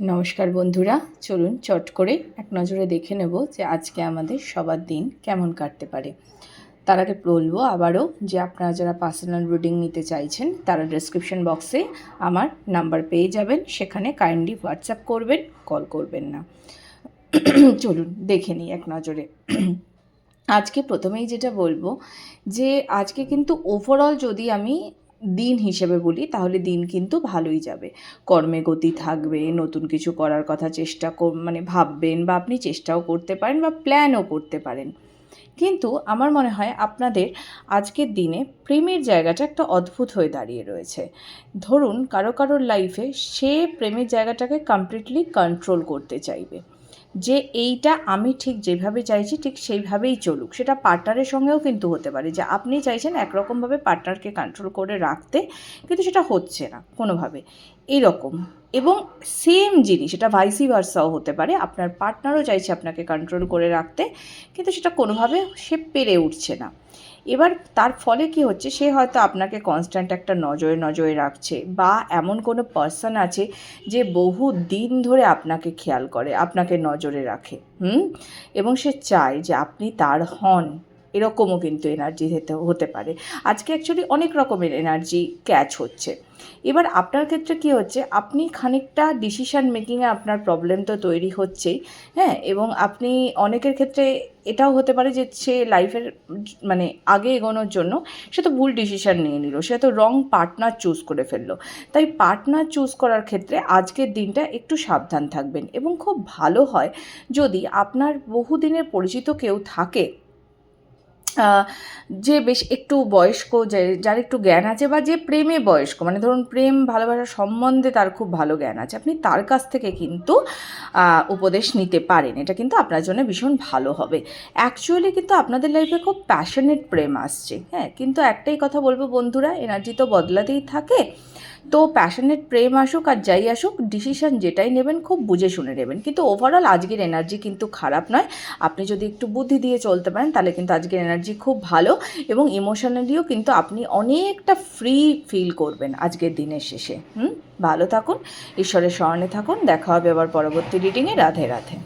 নমস্কার বন্ধুরা, চলুন চট করে এক নজরে দেখে নেব যে আজকে আমাদের সবার দিন কেমন কাটতে পারে। তার আগে বলব আবারও যে আপনারা যারা পার্সোনাল রিডিং নিতে চাইছেন, তারা ডেসক্রিপশন বক্সে আমার নাম্বার পেয়ে যাবেন। সেখানে কাইন্ডলি হোয়াটসঅ্যাপ করবেন কল করবেন না। চলুন দেখে নিই এক নজরে। আজকে প্রথমেই যেটা বলব যে, আজকে কিন্তু ওভারঅল যদি আমি দিন হিসেবে বলি, তাহলে দিন কিন্তু ভালোই যাবে। কর্মে গতি থাকবে, নতুন কিছু করার কথা চেষ্টা মানে ভাববেন বা আপনি চেষ্টাও করতে পারেন বা প্ল্যানও করতে পারেন। কিন্তু আমার মনে হয় আপনাদের আজকের দিনে প্রেমের জায়গাটা একটা অদ্ভুত হয়ে দাঁড়িয়ে রয়েছে। ধরুন, কারও কারোর লাইফে সে প্রেমের জায়গাটাকে কমপ্লিটলি কন্ট্রোল করতে চাইবে। যে এইটা আমি ঠিক যেভাবে চাইছি, ঠিক সেইভাবেই চলুক। সেটা পার্টনারের সঙ্গেও কিন্তু হতে পারে যে আপনি চাইছেন একরকমভাবে পার্টনারকে কন্ট্রোল করে রাখতে, কিন্তু সেটা হচ্ছে না কোনোভাবে। এইরকম এবং সেম জিনিস, এটা ভাইসি ভার্সাও হতে পারে। আপনার পার্টনারও চাইছে আপনাকে কন্ট্রোল করে রাখতে, কিন্তু সেটা কোনোভাবে সে পেরে উঠছে না। এবার তার ফলে কি হচ্ছে, সে হয়তো আপনাকে কনস্ট্যান্ট একটা নজরে নজরে রাখছে বা এমন কোনো পার্সন আছে যে বহু দিন ধরে আপনাকে খেয়াল করে, আপনাকে নজরে রাখে। হুম? এবং সে চায় যে আপনি তার হন। এরকমও কিন্তু এনার্জি হতে হতে পারে। আজকে অ্যাকচুয়ালি অনেক রকমের এনার্জি ক্যাচ হচ্ছে। এবার আপনার ক্ষেত্রে কি হচ্ছে, আপনি খানিকটা ডিসিশান মেকিংয়ে আপনার প্রবলেম তো তৈরি হচ্ছেই হ্যাঁ? এবং আপনি অনেকের ক্ষেত্রে এটাও হতে পারে যে সে লাইফের মানে আগে এগোনোর জন্য সে তো ভুল ডিসিশান নিয়ে নিল, সে তো রং পার্টনার চুজ করে ফেলল। তাই পার্টনার চুজ করার ক্ষেত্রে আজকের দিনটা একটু সাবধান থাকবেন এবং খুব ভালো হয় যদি আপনার বহুদিনের পরিচিত কেউ থাকে যে বেশ একটু বয়স্ক, যে যার একটু জ্ঞান আছে বা যে প্রেমে বয়স্ক মানে ধরুন প্রেম, ভালোবাসা সম্বন্ধে তার খুব ভালো জ্ঞান আছে, আপনি তার কাছ থেকে কিন্তু উপদেশ নিতে পারেন। এটা কিন্তু আপনার জন্য ভীষণ ভালো হবে। অ্যাকচুয়ালি কিন্তু আপনাদের লাইফে খুব প্যাশনেট প্রেম আসছে হ্যাঁ? কিন্তু একটাই কথা বলব বন্ধুরা এনার্জি তো বদলাতেই থাকে। তো প্যাশনেট প্রেম আসুক আর যাই আসুক ডিসিশন যেটাই নেবেন খুব বুঝে শুনে নেবেন। কিন্তু ওভারঅল আজকের এনার্জি কিন্তু খারাপ নয়। আপনি যদি একটু বুদ্ধি দিয়ে চলতে পারেন, তাহলে কিন্তু আজকের এনার্জি খুব ভালো এবং ইমোশনালিও কিন্তু আপনি অনেকটা ফ্রি ফিল করবেন আজকের দিনের শেষে। হুম? ভালো থাকুন, ঈশ্বরের স্মরণে থাকুন। দেখা হবে আবার পরবর্তী রিডিংয়ে রাধে রাধে।